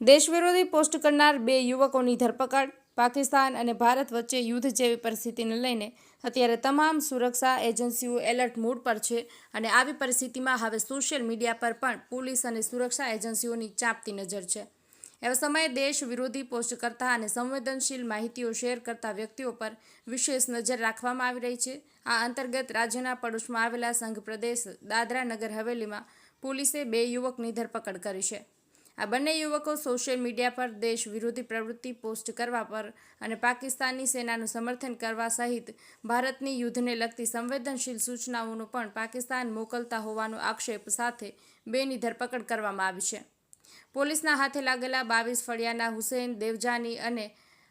દેશ વિરોધી પોસ્ટ કરનાર બે યુવકોની ધરપકડ, પાકિસ્તાન અને ભારત વચ્ચે યુદ્ધ જેવી પરિસ્થિતિને લઈને અત્યારે તમામ સુરક્ષા એજન્સીઓ એલર્ટ મૂડ પર છે અને આવી પરિસ્થિતિમાં હવે સોશિયલ મીડિયા પર પણ પોલીસ અને સુરક્ષા એજન્સીઓની ચાંપતી નજર છે. એવા સમયે દેશ વિરોધી પોસ્ટ કરતા અને સંવેદનશીલ માહિતીઓ શેર કરતા વ્યક્તિઓ પર વિશેષ નજર રાખવામાં આવી રહી છે. આ અંતર્ગત રાજ્યના પડોશમાં આવેલા સંઘ પ્રદેશ દાદરા નગર હવેલીમાં પોલીસે બે યુવકની ધરપકડ કરી છે. આ બંને યુવકો સોશિયલ મીડિયા પર દેશ વિરોધી પ્રવૃત્તિ પોસ્ટ કરવા પર અને પાકિસ્તાની સેનાનું સમર્થન કરવા સહિત ભારતની યુદ્ધને લગતી સંવેદનશીલ સૂચનાઓનું પણ પાકિસ્તાન મોકલતા હોવાનો આક્ષેપ સાથે બેની ધરપકડ કરવામાં આવી છે. પોલીસના હાથે લાગેલા બાવીસ ફળિયાના હુસેન દેવજાની અને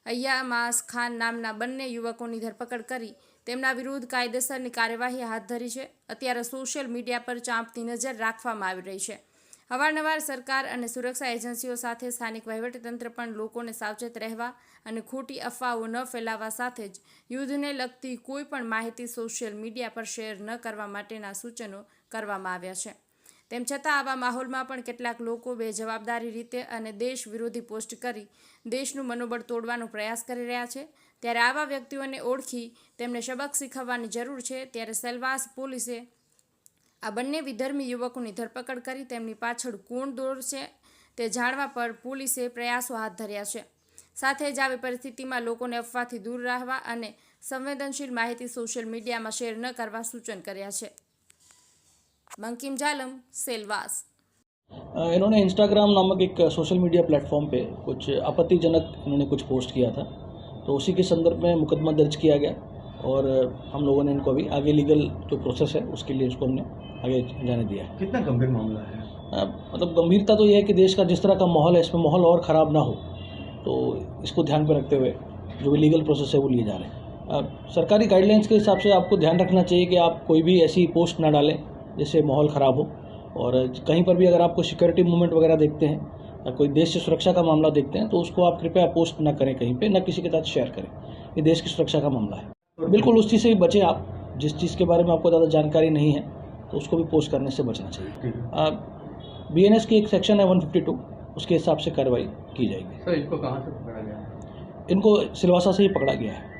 અય્યામાસ ખાન નામના બંને યુવકોની ધરપકડ કરી તેમના વિરુદ્ધ કાયદેસરની કાર્યવાહી હાથ ધરી છે. અત્યારે સોશિયલ મીડિયા પર ચાંપતી નજર રાખવામાં આવી રહી છે. અવારનવાર સરકાર અને સુરક્ષા એજન્સીઓ સાથે સ્થાનિક વહીવટીતંત્ર પણ લોકોને સાવચેત રહેવા અને ખોટી અફવાઓ ન ફેલાવવા સાથે જ યુદ્ધને લગતી કોઈ પણ માહિતી સોશિયલ મીડિયા પર શેર ન કરવા માટેના સૂચનો કરવામાં આવ્યા છે. તેમ છતાં આવા માહોલમાં પણ કેટલાક લોકો બેજવાબદારી રીતે અને દેશ વિરોધી પોસ્ટ કરી દેશનું મનોબળ તોડવાનો પ્રયાસ કરી રહ્યા છે. ત્યારે આવા વ્યક્તિઓને ઓળખી તેમને સબક શીખવવાની જરૂર છે. ત્યારે સેલવાસ પોલીસે આ બંને વિધર્મી યુવકોની ધરપકડ કરી તેમની પાછળ કોણ દોરશે તે જાણવા પર પોલીસે પ્રયાસો હાથ ધર્યા છે સાથે જ આવી પરિસ્થિતિમાં લોકોને અફવાથી દૂર રહેવા અને સંવેદનશીલ માહિતી સોશિયલ મીડિયામાં શેર ન કરવા સૂચન કર્યા છે બંકિમ જાલમ સેલવાસ अ, इन्होंने इंस्टाग्राम नामक एक सोशल मीडिया प्लेटफॉर्म पे कुछ आपत्तिजनक इन्होंने कुछ पोस्ट किया था तो उसी के संदर्भ में मुकदमा दर्ज किया गया और हम लोगों ने इनको अभी आगे लीगल जो प्रोसेस है उसके लिए इसको हमने आगे जाने दिया है। कितना गंभीर मामला है? मतलब गंभीरता तो यह है कि देश का जिस तरह का माहौल है इसमें माहौल और ख़राब ना हो तो इसको ध्यान पर रखते हुए जो भी लीगल प्रोसेस है वो लिए जा रहे हैं। सरकारी गाइडलाइंस के हिसाब से आपको ध्यान रखना चाहिए कि आप कोई भी ऐसी पोस्ट ना डालें जिससे माहौल ख़राब हो। और कहीं पर भी अगर आपको सिक्योरिटी मूवमेंट वगैरह देखते हैं या कोई देश से सुरक्षा का मामला देखते हैं तो उसको आप कृपया पोस्ट ना करें कहीं पे ना किसी के साथ शेयर करें। ये देश की सुरक्षा का मामला है। बिल्कुल उस चीज़ से भी बचें आप। जिस चीज़ के बारे में आपको ज़्यादा जानकारी नहीं है तो उसको भी पोस्ट करने से बचना चाहिए। बी एन एस की एक सेक्शन है 152 उसके हिसाब से कार्रवाई की जाएगी। सर इनको कहाँ से पकड़ा गया? है इनको सिलवासा से ही पकड़ा गया है।